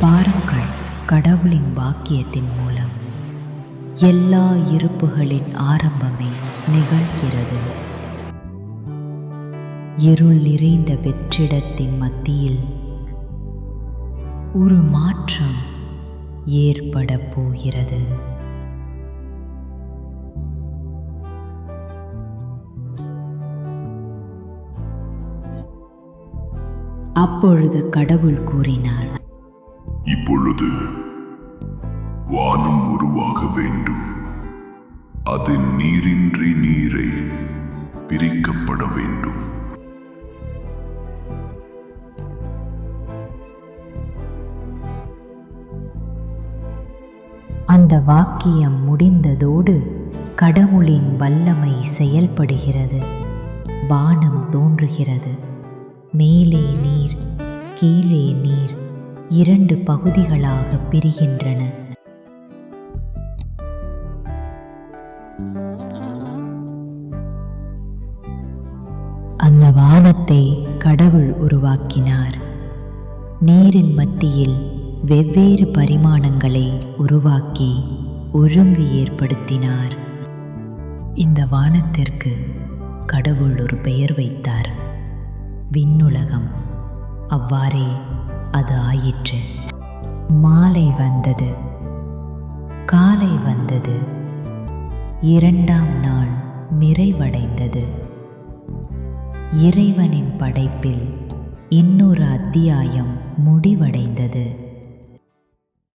பாருங்கள் கடவுளின் வாக்கியத்தின் மூலம் எல்லா இருப்புகளின் ஆரம்பமே நிகழ்கிறது. இருள் நிறைந்த வெற்றிடத்தின் மத்தியில் ஒரு மாற்றம் ஏற்பட போகிறது. அப்பொழுது கடவுள் கூறினார் இப்பொழுது வானம் உருவாக வேண்டும். அது நீரின்றி நீரை பிரிக்கப்பட வேண்டும். அந்த வாக்கியம் முடிந்ததோடு கடவுளின் வல்லமை செயல்படுகிறது. வானம் தோன்றுகிறது. மேலே நீர் கீழே நீர் இரண்டு பகுதிகளாக பிரிகின்றன. அந்த வானத்தை கடவுள் உருவாக்கினார். நீரின் மத்தியில் வெவ்வேறு பரிமாணங்களை உருவாக்கி ஒழுங்கு ஏற்படுத்தினார். இந்த வானத்திற்கு கடவுள் ஒரு பெயர் வைத்தார். விண்ணுலகம். அவ்வாறே அது ஆயிற்று. மாலை வந்தது. காலை வந்தது. இரண்டாம் நாள் நிறைவடைந்தது. இறைவனின் படைப்பில் இன்னொரு அத்தியாயம் முடிவடைந்தது.